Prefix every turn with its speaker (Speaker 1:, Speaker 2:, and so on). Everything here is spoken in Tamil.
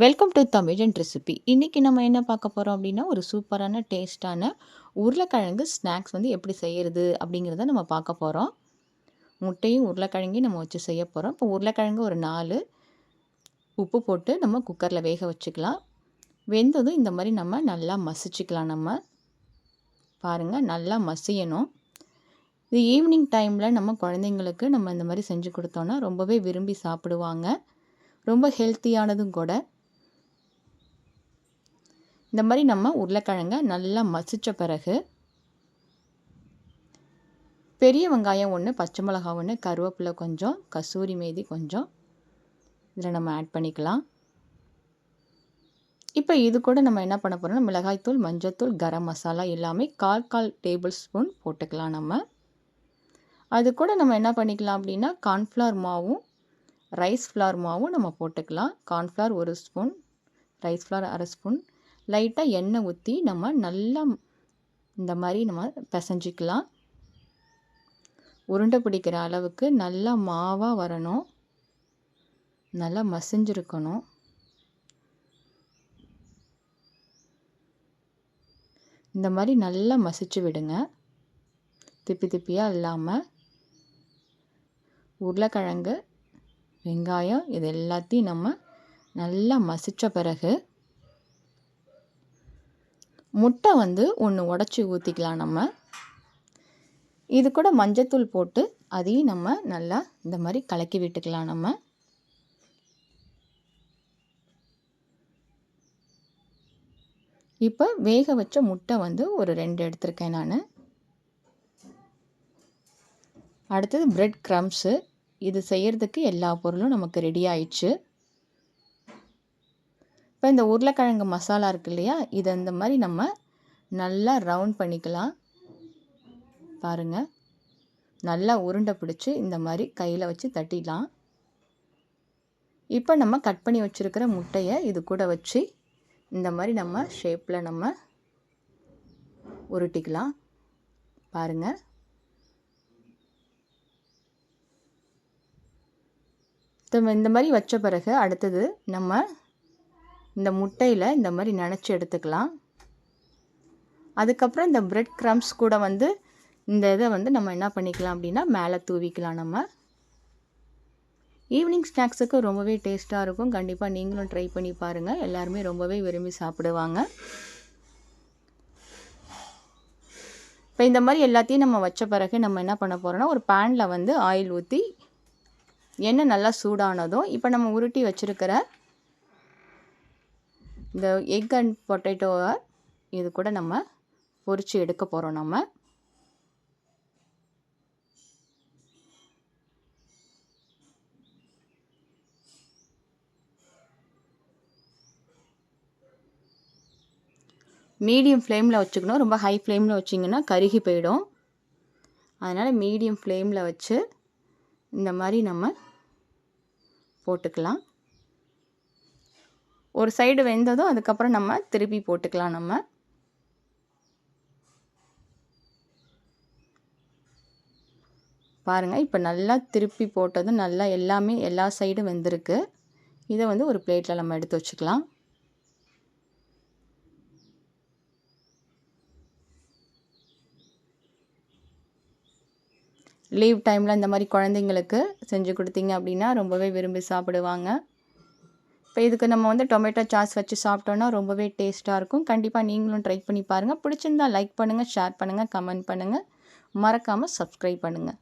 Speaker 1: வெல்கம் டு தமிழன் ரெசிபி இன்றைக்கி நம்ம என்ன பார்க்க போகிறோம் அப்படின்னா ஒரு சூப்பரான டேஸ்ட்டான உருளைக்கிழங்கு ஸ்நாக்ஸ் வந்து எப்படி செய்கிறது அப்படிங்கிறத நம்ம பார்க்க போகிறோம் முட்டையும் உருளைக்கிழங்கையும் நம்ம வச்சு செய்ய போகிறோம் இப்போ உருளைக்கிழங்கு ஒரு நாலு உப்பு போட்டு நம்ம குக்கரில் வேக வச்சுக்கலாம். வெந்ததும் இந்த மாதிரி நம்ம நல்லா மசிச்சுக்கலாம் நம்ம. பாருங்கள் நல்லா மசியணும். இது ஈவினிங் டைமில் நம்ம குழந்தைங்களுக்கு நம்ம இந்த மாதிரி செஞ்சு கொடுத்தோன்னா ரொம்பவே விரும்பி சாப்பிடுவாங்க. ரொம்ப ஹெல்த்தியானதும் கூட. இந்த மாதிரி நம்ம உருளைக்கிழங்கை நல்லா மசித்த பிறகு பெரிய வெங்காயம் ஒன்று பச்சை மிளகா ஒன்று கருவேப்பிலை கொஞ்சம் கசூரி மேதி கொஞ்சம் இதில் நம்ம ஆட் பண்ணிக்கலாம். இப்போ இது கூட நம்ம என்ன பண்ண போகிறோம்னா மிளகாய்த்தூள் மஞ்சத்தூள் கரம் மசாலா எல்லாமே கால் கால் டேபிள் ஸ்பூன் போட்டுக்கலாம் நம்ம. அது கூட நம்ம என்ன பண்ணிக்கலாம் அப்படின்னா கார்ன்ஃப்ளவர் மாவும் ரைஸ் ஃப்ளார் மாவும் நம்ம போட்டுக்கலாம். கார்ன்ஃப்ளவர் ஒரு ஸ்பூன் ரைஸ் ஃப்ளார் அரை ஸ்பூன் லைட்டாக எண்ணெய் ஊற்றி நம்ம நல்லா இந்த மாதிரி நம்ம பிசைஞ்சிக்கலாம். உருண்டை பிடிக்கிற அளவுக்கு நல்லா மாவாக வரணும். நல்லா மசிஞ்சிருக்கணும். இந்த மாதிரி நல்லா மசிச்சு விடுங்க. திப்பி திப்பியாக இல்லாமல் உருளைக்கிழங்கு வெங்காயம் இது எல்லாத்தையும் நம்ம நல்லா மசித்த பிறகு முட்டை வந்து ஒன்று உடச்சி ஊற்றிக்கலாம் நம்ம. இது கூட மஞ்சத்தூள் போட்டு அதையும் நம்ம நல்லா இந்த மாதிரி கலக்கி விட்டுக்கலாம் நம்ம. இப்போ வேக வச்ச முட்டை வந்து ஒரு ரெண்டு எடுத்திருக்கேன் நான். அடுத்தது பிரெட் க்ரம்ஸு இது செய்கிறதுக்கு எல்லா பொருளும் நமக்கு ரெடி ஆயிடுச்சு. இப்போ இந்த உருளைக்கிழங்கு மசாலா இருக்கு இல்லையா? இதை இந்த மாதிரி நம்ம நல்லா ரவுண்ட் பண்ணிக்கலாம். பாருங்கள் நல்லா உருண்டை பிடிச்சி இந்த மாதிரி கையில் வச்சு தட்டிடலாம். இப்போ நம்ம கட் பண்ணி வச்சுருக்கிற முட்டையை இது கூட வச்சு இந்த மாதிரி நம்ம ஷேப்பில் நம்ம உருட்டிக்கலாம். பாருங்கள் இந்த மாதிரி வச்ச பிறகு அடுத்தது நம்ம இந்த முட்டையில் இந்த மாதிரி நினச்சி எடுத்துக்கலாம். அதுக்கப்புறம் இந்த ப்ரெட் க்ரம்ஸ் கூட வந்து இந்த இதை வந்து நம்ம என்ன பண்ணிக்கலாம் அப்படின்னா மேலே தூவிக்கலாம் நம்ம. ஈவினிங் ஸ்நாக்ஸுக்கு ரொம்பவே டேஸ்ட்டாக இருக்கும். கண்டிப்பாக நீங்களும் ட்ரை பண்ணி பாருங்கள் எல்லாருமே ரொம்பவே விரும்பி சாப்பிடுவாங்க. இப்போ இந்த மாதிரி எல்லாத்தையும் நம்ம வச்ச பிறகு நம்ம என்ன பண்ண போகிறோன்னா ஒரு பேனில் வந்து ஆயில் ஊற்றி எண்ணெய் நல்லா சூடானதும் இப்போ நம்ம உருட்டி வச்சுருக்கிற இந்த எக் அண்ட் பொட்டேட்டோவை இது கூட நம்ம பொறிச்சு எடுக்க போகிறோம் நம்ம மீடியம் ஃப்ளேமில் வச்சுக்கணும். ரொம்ப ஹை ஃப்ளேமில் வச்சிங்கன்னா கருகி போயிடும். அதனால் மீடியம் ஃப்ளேமில் வச்சு இந்த மாதிரி நம்ம போட்டுக்கலாம். ஒரு சைடு வெந்ததும் அதுக்கப்புறம் நம்ம திருப்பி போட்டுக்கலாம் நம்ம. பாருங்கள் இப்போ நல்லா திருப்பி போட்டதும் நல்லா எல்லாமே எல்லா சைடும் வெந்திருக்கு. இதை வந்து ஒரு பிளேட்டில் நம்ம எடுத்து வச்சுக்கலாம். லீவ் டைமில் இந்த மாதிரி குழந்தைங்களுக்கு செஞ்சு கொடுத்தீங்க அப்படின்னா ரொம்பவே விரும்பி சாப்பிடுவாங்க. இப்போ இதுக்கு நம்ம வந்து டொமேட்டோ சாஸ் வச்சு சாப்பிட்டோன்னா ரொம்பவே டேஸ்ட்டாக இருக்கும். கண்டிப்பாக நீங்களும் ட்ரை பண்ணி பாருங்கள் பிடிச்சிருந்தா லைக் பண்ணுங்கள் ஷேர் பண்ணுங்கள் கமெண்ட் பண்ணுங்கள் மறக்காமல் சப்ஸ்கிரைப் பண்ணுங்கள்